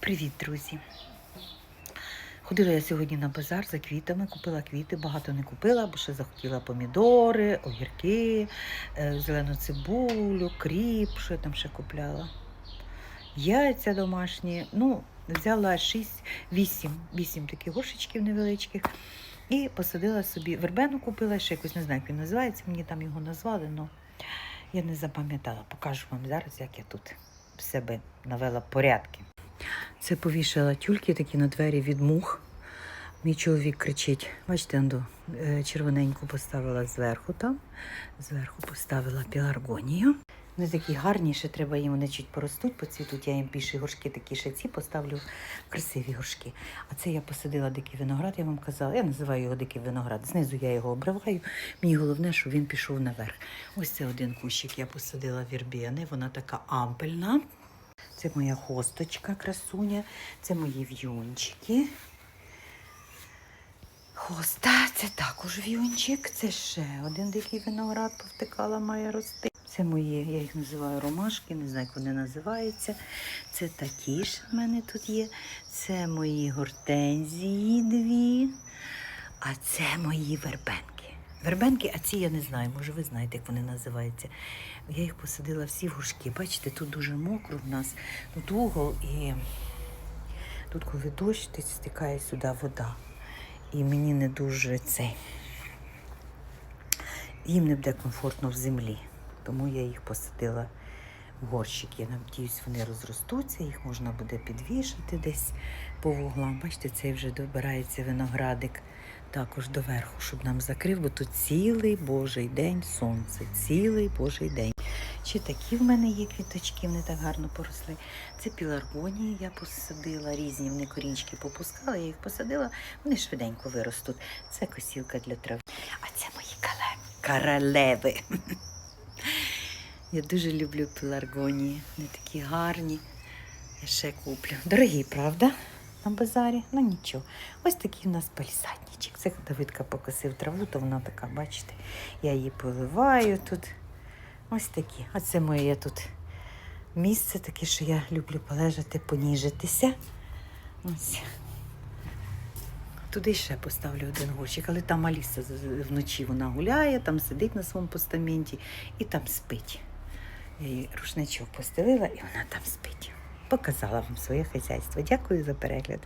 Привіт, друзі! Ходила я сьогодні на базар за квітами, купила квіти, багато не купила, бо ще захотіла помідори, огірки, е, зелену цибулю, кріп, що я там ще купляла. Яйця домашні. Ну, взяла 6, 8, 8 таких горшечків невеличких. І посадила собі вербену купила, ще якось не знаю, як він називається, мені там його назвали, але я не запам'ятала. Покажу вам зараз, як я тут в себе навела порядки. Це повішала тюльки такі на двері від мух. Мій чоловік кричить: бачите, Анду, е, червоненьку поставила зверху там, зверху поставила піларгонію. Вони такі гарні, ще треба їм вони чуть поростуть, поцвітуть. Я їм більше горшки такі ще ці поставлю красиві горшки. А це я посадила дикий виноград, я вам казала, я називаю його дикий виноград. Знизу я його обриваю. Мені головне, щоб він пішов наверх. Ось це один кущик я посадила вірбени, вона така ампельна. Це моя хосточка, красуня, це мої в'юнчики. Хоста, це також в'юнчик, це ще один дикий виноград повтикала, має рости. Це мої, я їх називаю ромашки, не знаю, як вони називаються. Це такі ж в мене тут є. Це мої гортензії дві, а це мої вербенки. Вербенки, а ці я не знаю, може ви знаєте, як вони називаються. Я їх посадила всі в горшки. Бачите, тут дуже мокро в нас, тут угол і тут, коли дощ, то стікає сюди вода. І мені не дуже цей. Їм не буде комфортно в землі. Тому я їх посадила в горщики. Я надіюсь, вони розростуться, їх можна буде підвішати десь по вуглам. Бачите, цей вже добирається виноградик також доверху, щоб нам закрив, бо тут цілий божий день сонце, цілий божий день. Ще такі в мене є квіточки, вони так гарно поросли. Це піларгонії я посадила, різні вони корінчики попускала, я їх посадила, вони швиденько виростуть. Це косілка для трави. А це мої королеви. Я дуже люблю пеларгонії. Вони такі гарні. Я ще куплю. Дорогі, правда? На базарі? Ну нічого. Ось такий у нас палісадничок. Це Давидка покосив траву, то вона така, бачите, я її поливаю тут. Ось такі. А це моє тут місце таке, що я люблю полежати, поніжитися. Ось. Туди ще поставлю один горщик, але там Аліса вночі вона гуляє, там сидить на своєму постаменті і там спить. Я їй рушничок постелила і вона там спить. Показала вам своє хазяйство. Дякую за перегляд.